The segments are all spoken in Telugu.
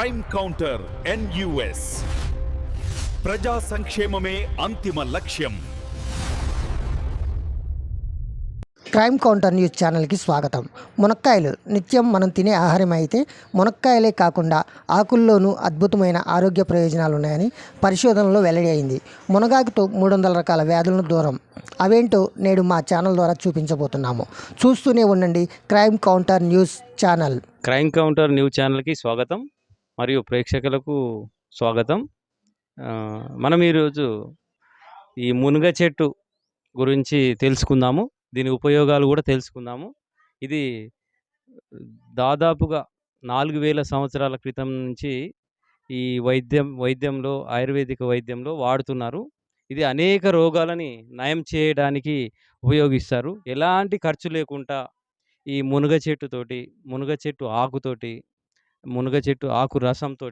క్రైమ్ కౌంటర్ ఎన్యుఎస్ ప్రజా సంక్షేమమే అంతిమ లక్ష్యం. క్రైమ్ కౌంటర్ న్యూస్ ఛానల్కి స్వాగతం. మునక్కాయలు నిత్యం మనం తినే ఆహారం అయితే మునక్కాయలే కాకుండా ఆకుల్లోనూ అద్భుతమైన ఆరోగ్య ప్రయోజనాలు ఉన్నాయని పరిశోధనలో వెల్లడి అయింది. మునగాకుతో మూడు వందల రకాల వ్యాధులను దూరం. అవేంటో నేడు మా ఛానల్ ద్వారా చూపించబోతున్నాము. చూస్తూనే ఉండండి crime counter news channel. Crime counter news ఛానల్కి స్వాగతం. మరియు ప్రేక్షకులకు స్వాగతం. మనం ఈరోజు ఈ మునగ చెట్టు గురించి తెలుసుకుందాము. దీని ఉపయోగాలు కూడా తెలుసుకుందాము. ఇది దాదాపుగా నాలుగు వేల సంవత్సరాల క్రితం నుంచి ఈ వైద్యం వైద్యంలో ఆయుర్వేదిక వైద్యంలో వాడుతున్నారు. ఇది అనేక రోగాలని నయం చేయడానికి ఉపయోగిస్తారు. ఎలాంటి ఖర్చు లేకుండా ఈ మునగ చెట్టుతోటి మునగ చెట్టు ఆకుతోటి మునగ చెట్టు ఆకు రసంతో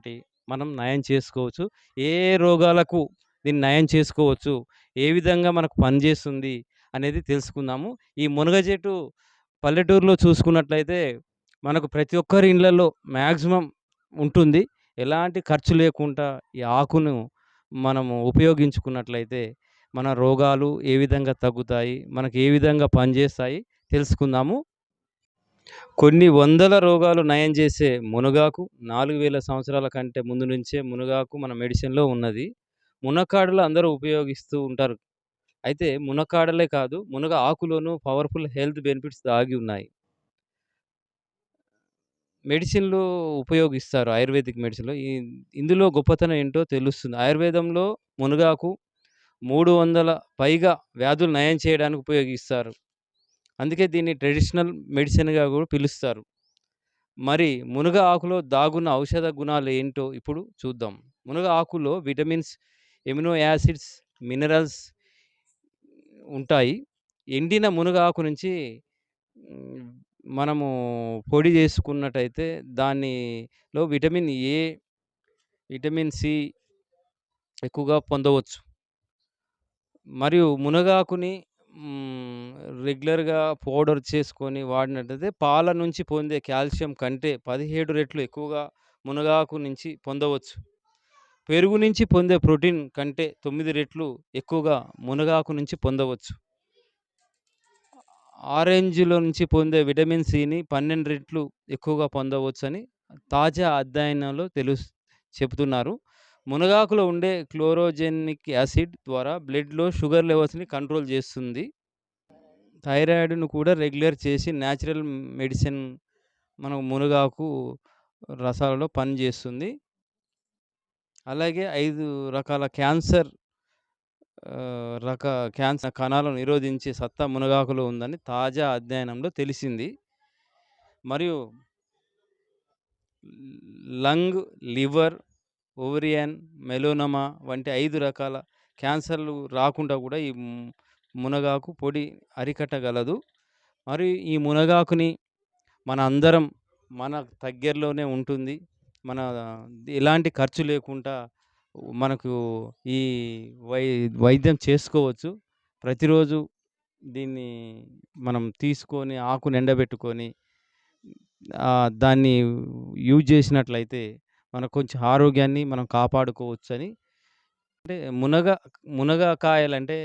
మనం నయం చేసుకోవచ్చు. ఏ రోగాలకు దీన్ని నయం చేసుకోవచ్చు? ఏ విధంగా మనకు పనిచేస్తుంది అనేది తెలుసుకుందాము. ఈ మునగ చెట్టు పల్లెటూరులో చూసుకున్నట్లయితే మనకు ప్రతి ఒక్కరి ఇళ్ళల్లో మ్యాక్సిమం ఉంటుంది. ఎలాంటి ఖర్చు లేకుండా ఈ ఆకును మనము ఉపయోగించుకున్నట్లయితే మన రోగాలు ఏ విధంగా తగ్గుతాయి? మనకు ఏ విధంగా పనిచేస్తాయి? తెలుసుకుందాము. కొన్ని వందల రోగాలు నయం చేసే మునగాకు నాలుగు వేల సంవత్సరాల కంటే ముందు నుంచే మునగాకు మన మెడిసిన్లో ఉన్నది. మునక్కాడలు అందరూ ఉపయోగిస్తూ ఉంటారు. అయితే మునక్కాడలే కాదు మునగ ఆకులోనూ పవర్ఫుల్ హెల్త్ బెనిఫిట్స్ దాగి ఉన్నాయి. మెడిసిన్లు ఉపయోగిస్తారు ఆయుర్వేదిక్ మెడిసిన్లో. ఈ ఇందులో గొప్పతనం ఏంటో తెలుస్తుంది. ఆయుర్వేదంలో మునగాకు మూడు వందల పైగా వ్యాధులు నయం చేయడానికి ఉపయోగిస్తారు. అందుకే దీన్ని ట్రెడిషనల్ మెడిసిన్గా కూడా పిలుస్తారు. మరి మునగ ఆకులో దాగున్న ఔషధ గుణాలు ఏంటో ఇప్పుడు చూద్దాం. మునగ ఆకులో విటమిన్స్ ఎమినో యాసిడ్స్ మినరల్స్ ఉంటాయి. ఎండిన మునగ ఆకు నుంచి మనము పొడి చేసుకున్నట్టయితే దానిలో విటమిన్ ఏ విటమిన్ సి ఎక్కువగా పొందవచ్చు. మరియు మునగాకుని రెగ్యులర్గా పౌడర్ చేసుకొని వాడినట్టయితే పాల నుంచి పొందే కాల్షియం కంటే పదిహేడు రెట్లు ఎక్కువగా మునగాకు నుంచి పొందవచ్చు. పెరుగు నుంచి పొందే ప్రోటీన్ కంటే తొమ్మిది రెట్లు ఎక్కువగా మునగాకు నుంచి పొందవచ్చు. ఆరెంజ్లో నుంచి పొందే విటమిన్ సిని పన్నెండు రెట్లు ఎక్కువగా పొందవచ్చు అని తాజా అధ్యయనంలో తెలుసు చెబుతున్నారు. మునగాకులో ఉండే క్లోరోజెనిక్ యాసిడ్ ద్వారా బ్లడ్లో షుగర్ లెవెల్స్ని కంట్రోల్ చేస్తుంది. థైరాయిడ్ను కూడా రెగ్యులర్ చేసి న్యాచురల్ మెడిసిన్ మనకు మునగాకు రసాలలో పనిచేస్తుంది. అలాగే ఐదు రకాల క్యాన్సర్ రక క్యాన్సర్ కణాలను నిరోధించే సత్తా మునగాకులో ఉందని తాజా అధ్యయనంలో తెలిసింది. మరియు లంగ్ లివర్ ఓవరియన్ మెలోనమా వంటి ఐదు రకాల క్యాన్సర్లు రాకుండా కూడా ఈ మునగాకు పొడి అరికట్టగలదు. మరియు ఈ మునగాకుని మన అందరం మన దగ్గరలోనే ఉంటుంది. మన ఎలాంటి ఖర్చు లేకుండా మనకు ఈ వై వైద్యం చేసుకోవచ్చు. ప్రతిరోజు దీన్ని మనం తీసుకొని ఆకుని ఎండబెట్టుకొని దాన్ని యూజ్ చేసినట్లయితే మనకు కొంచెం ఆరోగ్యాన్ని మనం కాపాడుకోవచ్చు అని అంటే మునగ మునగకాయలు అంటే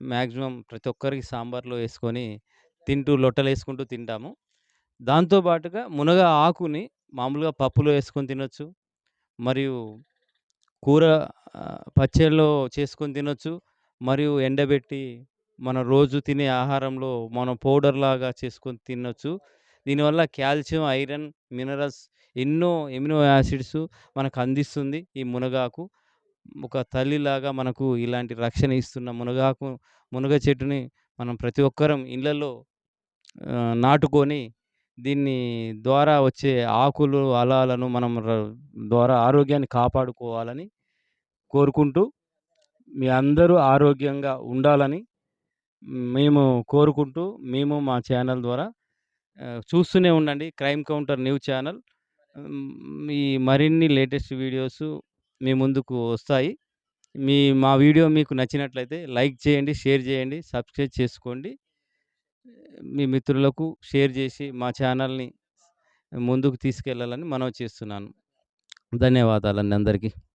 మ్యాక్సిమం ప్రతి ఒక్కరికి సాంబార్లో వేసుకొని తింటూ లొట్టలు వేసుకుంటూ తింటాము. దాంతో పాటుగా మునగ ఆకుని మామూలుగా పప్పులో వేసుకొని తినొచ్చు. మరియు కూర పచ్చళ్ళలో చేసుకొని తినొచ్చు. మరియు ఎండబెట్టి మన రోజు తినే ఆహారంలో మనం పౌడర్ లాగా చేసుకొని తినొచ్చు. దీనివల్ల కాల్షియం ఐరన్ మినరల్స్ ఎన్నో ఎమినో యాసిడ్స్ మనకు అందిస్తుంది ఈ మునగాకు. ఒక తల్లిలాగా మనకు ఇలాంటి రక్షణ ఇస్తున్న మునగాకు మునగ చెట్టుని మనం ప్రతి ఒక్కరం ఇళ్ళల్లో నాటుకొని దీన్ని ద్వారా వచ్చే ఆకులు అలాలను మనం ద్వారా ఆరోగ్యాన్ని కాపాడుకోవాలని కోరుకుంటూ మీ అందరూ ఆరోగ్యంగా ఉండాలని మేము కోరుకుంటూ మేము మా ఛానల్ ద్వారా చూస్తూనే ఉండండి. Crime counter news channel. ఈ మరిన్ని లేటెస్ట్ వీడియోస్ మీ ముందుకు వస్తాయి. మీ మా వీడియో మీకు నచ్చినట్లయితే లైక్ చేయండి షేర్ చేయండి సబ్స్క్రైబ్ చేసుకోండి. మీ మిత్రులకు షేర్ చేసి మా ఛానల్ని ముందుకు తీసుకెళ్ళాలని మనవి చేస్తున్నాను. ధన్యవాదాలండి అందరికీ.